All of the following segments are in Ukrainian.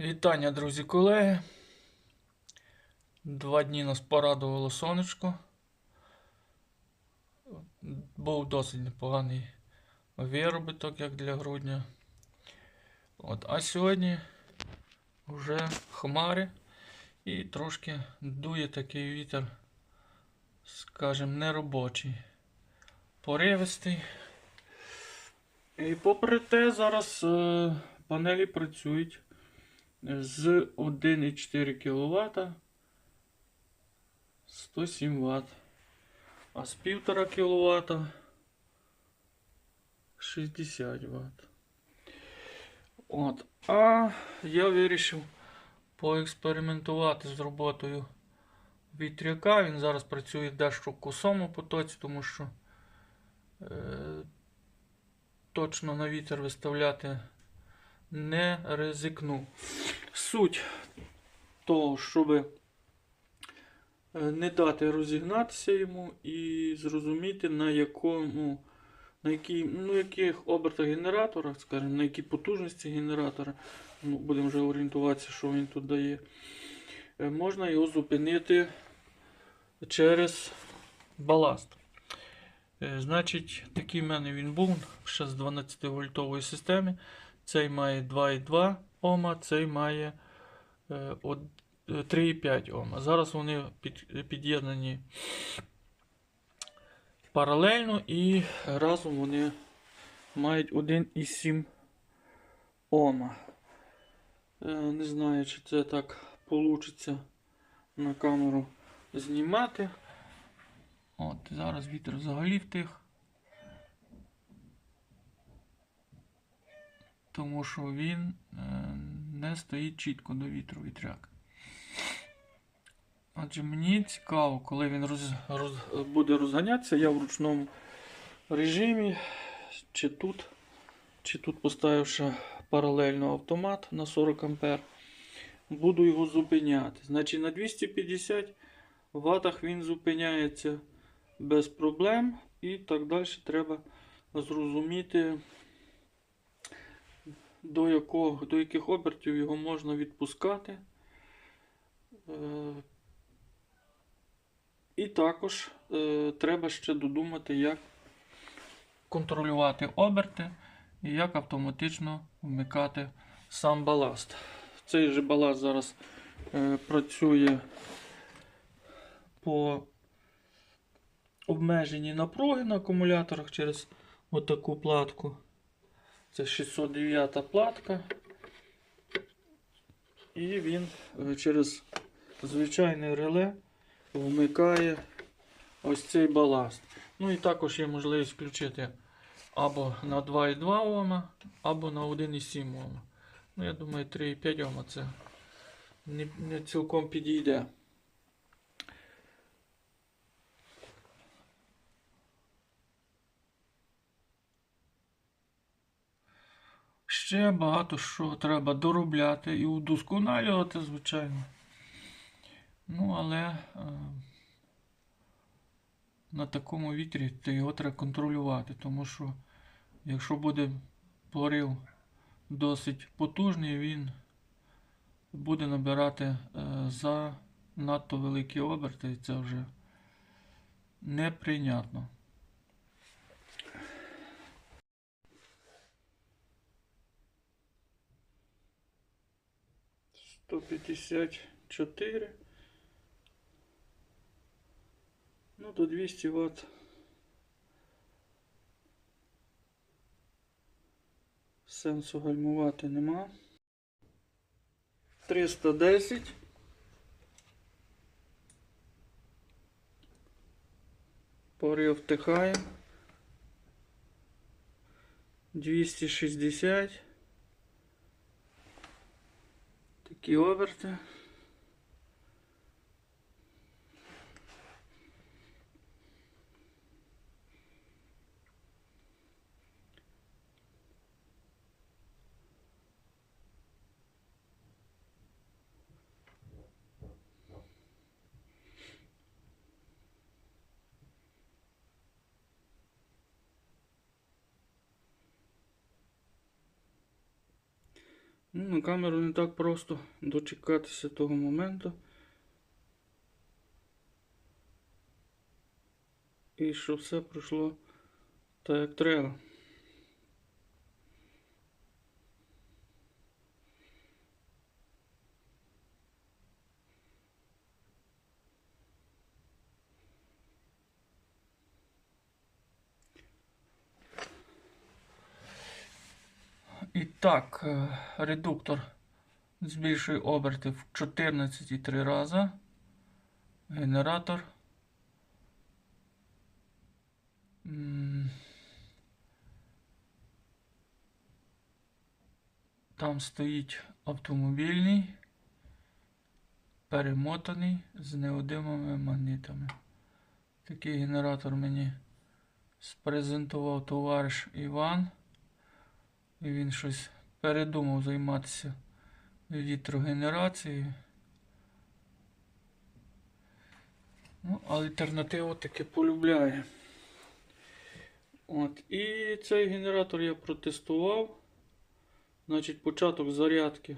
Вітання, друзі, колеги. Два дні нас порадувало сонечко. Був досить непоганий виробіток, як для грудня. От, а сьогодні вже хмари і трошки дує такий вітер, скажімо, неробочий, поривистий. І попри те, зараз е, панелі працюють з 1,4 кВт 107 Вт. А з 1,5 кВт 60 Вт. От. А я вирішив поекспериментувати з роботою вітряка. Він зараз працює дещо в косому потоці, тому що е, точно на вітер виставляти не ризикну. Суть того, щоб не дати розігнатися йому і зрозуміти, на якому, на якій, ну, яких обертах генератора, скажімо, на якій потужності генератора, ну, будемо вже орієнтуватися, що він тут дає, е, можна його зупинити через баласт. Е, Значить, такий в мене він був ще з 12 вольтової системи. Цей має 2,2 Ома, цей має е, од- е, 3,5 Ома. Зараз вони під'єднані паралельно і разом вони мають 1,7 Ома. Е, Не знаю, чи це так вийде на камеру знімати. От, зараз вітер взагалі втих. Тому що він е, не стоїть чітко до вітру вітряк. Отже, мені цікаво, коли він роз, роз, буде розганятися, я в ручному режимі, чи тут, чи тут поставивши паралельно автомат на 40 А, буду його зупиняти. Значить, на 250 ватах він зупиняється без проблем. І так далі треба зрозуміти, до, якого, до яких обертів його можна відпускати. Е, І також е, треба ще додумати, як контролювати оберти і як автоматично вмикати сам баласт. Цей же баласт зараз е, працює по обмежені напруги на акумуляторах через отаку платку. Це 609 платка. І він е, через звичайне реле вмикає ось цей баласт. Ну і також є можливість включити або на 2,2 Ома, або на 1,7 Ома. Ну, я думаю, 3,5 Ома це не, не цілком підійде. Ще багато що треба доробляти і удосконалювати, звичайно. Ну, але е, на такому вітрі то його треба контролювати, тому що якщо буде порив досить потужний, він буде набирати е, за надто великі оберти, і це вже неприйнятно. Сто п'ятдесят чотири. Ну, до 200 Вт. Сенсу гальмувати нема. 310. Порив втихає. 260. Такі оберти. Ну, на камеру не так просто дочекатися того моменту. І що все пройшло так, як треба. І так, е, редуктор збільшує оберти в 14,3 рази. Генератор. Там стоїть автомобільний, перемотаний з неодимими магнітами. Такий генератор мені спрезентував товариш Іван. І він щось передумав займатися вітрогенерацією. Ну, альтернативу таки полюбляє. От. І цей генератор я протестував. Значить, початок зарядки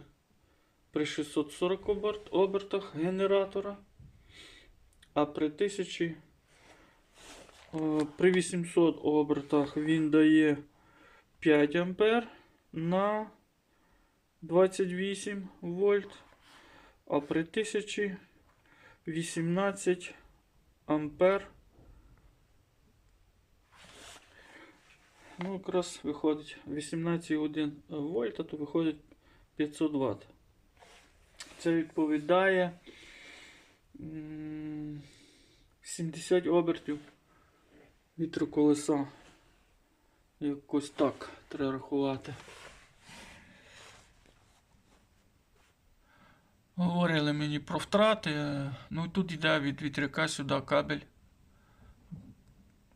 при 640 оберт, обертах генератора. А при 1000 е, при 800 обертах він дає 5 ампер на 28 вольт, а при 1000 18 ампер. Ну, якраз виходить 18,1 вольта, то виходить 500 Вт. Це відповідає м, 70 обертів вітроколеса. Якось так треба рахувати. Говорили мені про втрати. е, Ну тут йде від вітряка сюди кабель.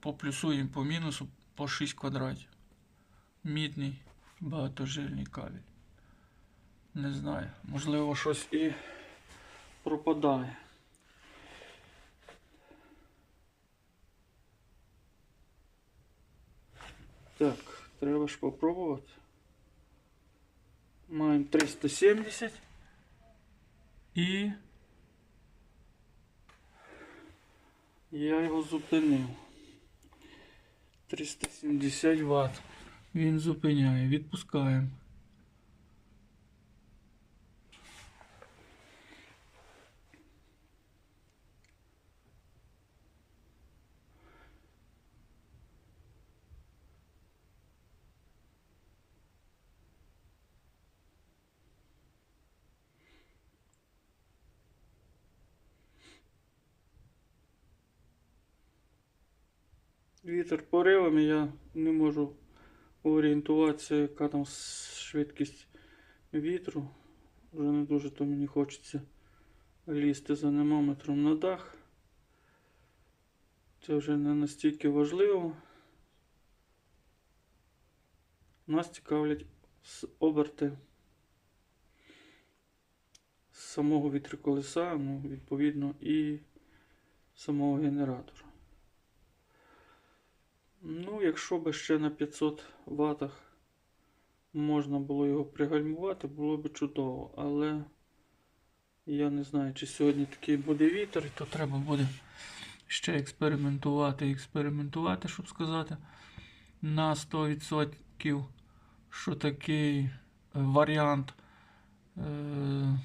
По плюсу і по мінусу по 6 квадратів. Мідний багатожильний кабель. Не знаю. Можливо, щось і пропадає. Так, треба ж попробувати. Маємо 370. І я його зупинив. 370 Вт. Він зупиняє. Відпускаємо. Вітер поривами, я не можу орієнтуватися, яка там швидкість вітру. Вже не дуже то мені хочеться лізти за немометром на дах. Це вже не настільки важливо. Нас цікавлять оберти самого вітроколеса, ну, відповідно, і самого генератора. Ну, якщо би ще на 500 ватах можна було його пригальмувати, було б чудово. Але я не знаю, чи сьогодні такий буде вітер, то треба буде ще експериментувати експериментувати, щоб сказати на 100%, що такий е, варіант е-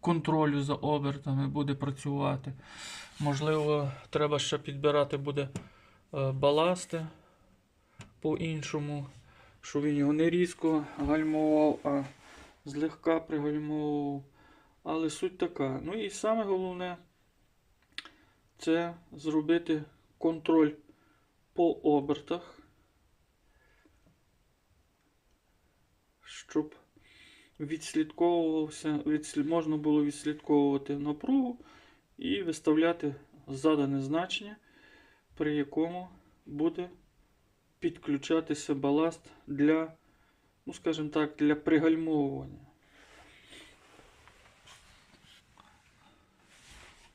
контролю за обертами буде працювати. Можливо, треба ще підбирати буде баласти по-іншому, щоб він його не різко гальмував, а злегка пригальмовував. Але суть така. Ну і саме головне це зробити контроль по обертах, щоб відслідковувався, відслід, можна було відслідковувати напругу і виставляти задане значення, при якому буде підключатися баласт для, ну скажімо так, для пригальмовування.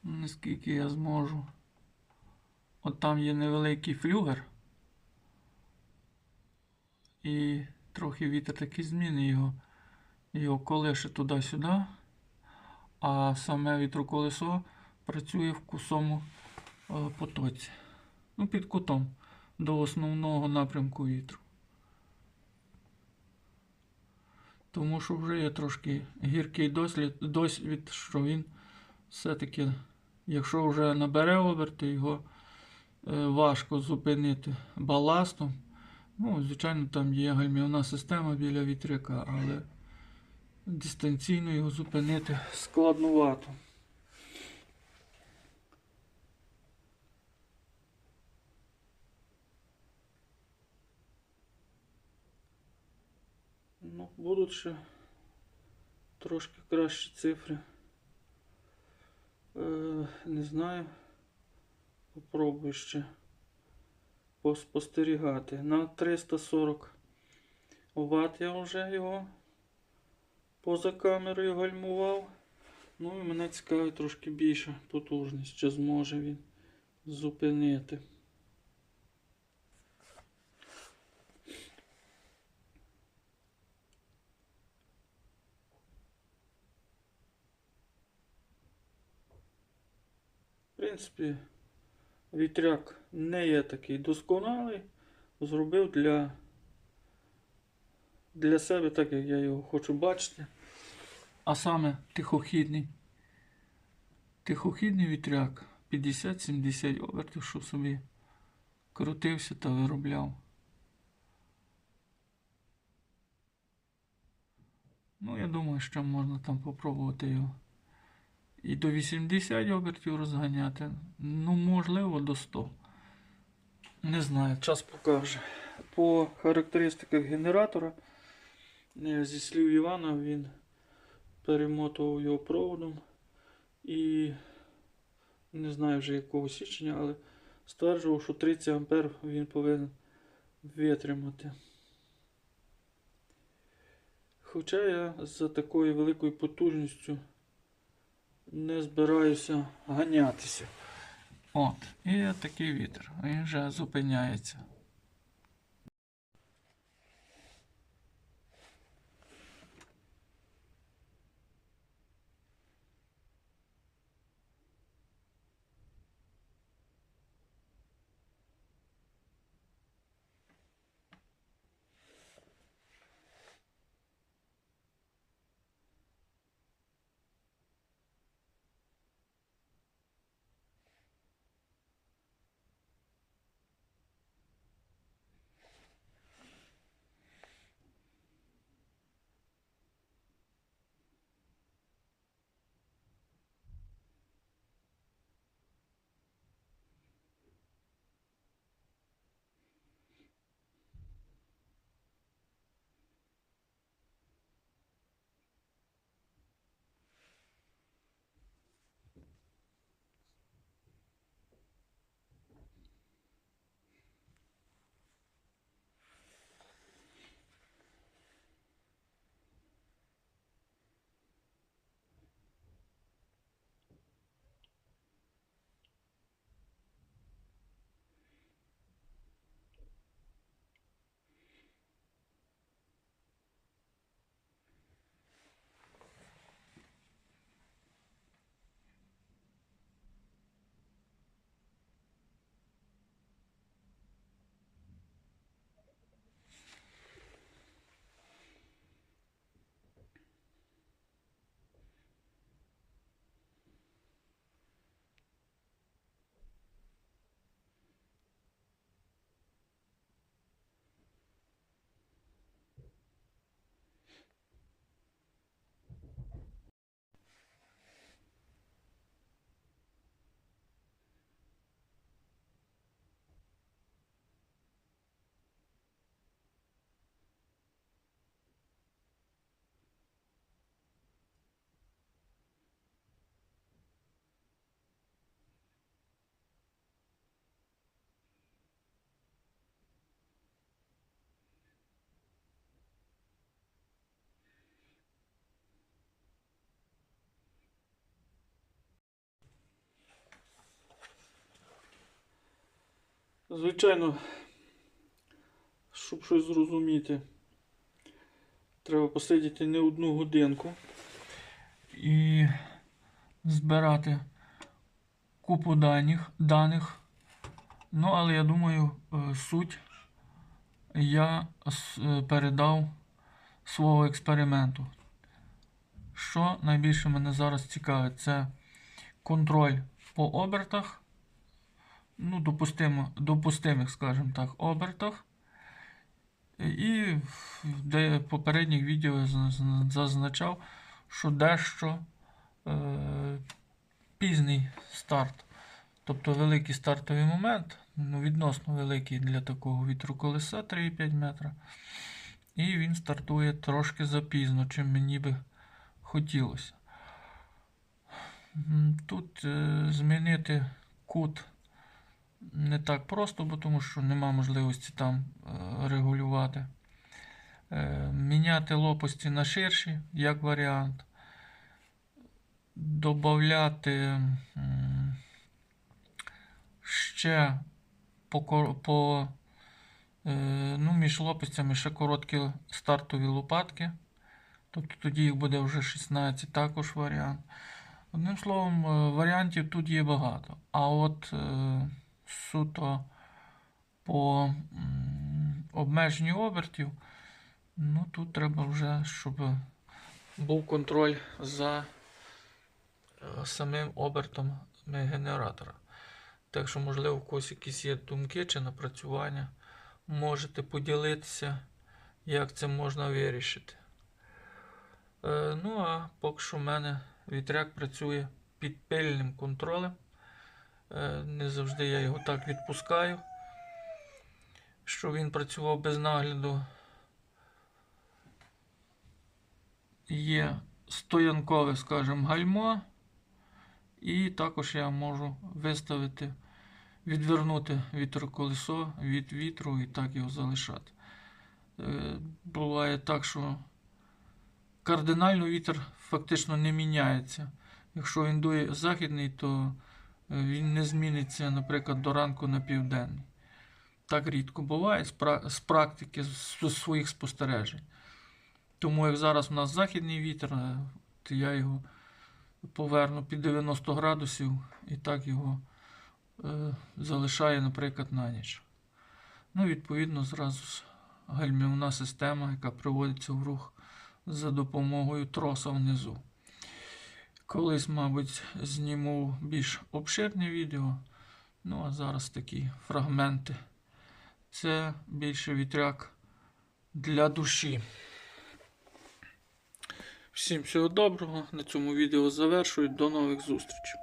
Наскільки я зможу. От там є невеликий флюгер. І трохи вітер такий зміни його його колеше туди-сюди, а саме вітроколесо працює в косому е, потоці. Ну, під кутом до основного напрямку вітру. Тому що вже є трошки гіркий дослід, досвід, що він все-таки, якщо вже набере оберти, його е, важко зупинити баластом. Ну, звичайно, там є гальмівна система біля вітряка, але дистанційно його зупинити складнувато. Ну, будуть ще трошки кращі цифри. Е, не знаю. Попробую ще поспостерігати. На 340 Вт я вже його поза камерою гальмував. Ну і мене цікавить трошки більша потужність, чи зможе він зупинити. Принципі, вітряк не є такий досконалий. Зробив для, для себе, так як я його хочу бачити. А саме тихохідний. Тихохідний вітряк 50-70 обертів, що собі крутився та виробляв. Ну, я думаю, що можна там попробувати його. І до 80 обертів розганяти. Ну, можливо, до 100. Не знаю, час покаже. По характеристиках генератора, е, зі слів Івана, він перемотував його проводом і не знаю вже якого січення, але стверджував, що 30 ампер він повинен витримати. Хоча я за такою великою потужністю не збираюся ганятися. От, і такий вітер. Він вже зупиняється. Звичайно, щоб щось зрозуміти, Треба посидіти не одну годинку і збирати купу даних. даних. Ну, але я думаю, е, суть я е, передав свого експерименту. Що найбільше мене зараз цікавить, це контроль по обертах, ну, допустимо, допустимих, скажімо так, обертах. І в попередніх відео зазначав, що дещо е, пізній старт. Тобто великий стартовий момент, ну, відносно великий для такого вітру колеса 3,5 метра. І він стартує трошки запізно, чим мені би хотілося. Тут е, змінити кут не так просто, бо тому що нема можливості там е, регулювати. Е, міняти лопасті на ширші, як варіант. Добавляти ще по, по е, ну, між лопастями ще короткі стартові лопатки. Тобто тоді їх буде вже 16, також варіант. Одним словом, варіантів тут є багато. А от суто по обмеженню обертів, ну тут треба вже, щоб був контроль за е, самим обертом генератора. Так що, можливо, у когось якісь є думки чи напрацювання. Можете поділитися, як це можна вирішити. Е, ну, а поки що в мене вітряк працює під пильним контролем. Е, не завжди я його так відпускаю, що він працював без нагляду. Є стоянкове, скажімо, гальмо. І також я можу виставити, відвернути вітроколесо від вітру і так його залишати. Е, Буває так, що кардинально вітер фактично не міняється. Якщо він дує західний, то він не зміниться, наприклад, до ранку на південний. Так рідко буває з пра- з практики, з своїх спостережень. Тому як зараз у нас західний вітер, е, то я його поверну під 90 градусів і так його е, залишаю, наприклад, на ніч. Ну, відповідно, зразу гальмівна система, яка приводиться в рух за допомогою троса внизу. Колись, мабуть, зніму більш обширне відео. Ну, а зараз такі фрагменти. Це більше вітряк для душі. Всім всього доброго. На цьому відео завершую. До нових зустрічей.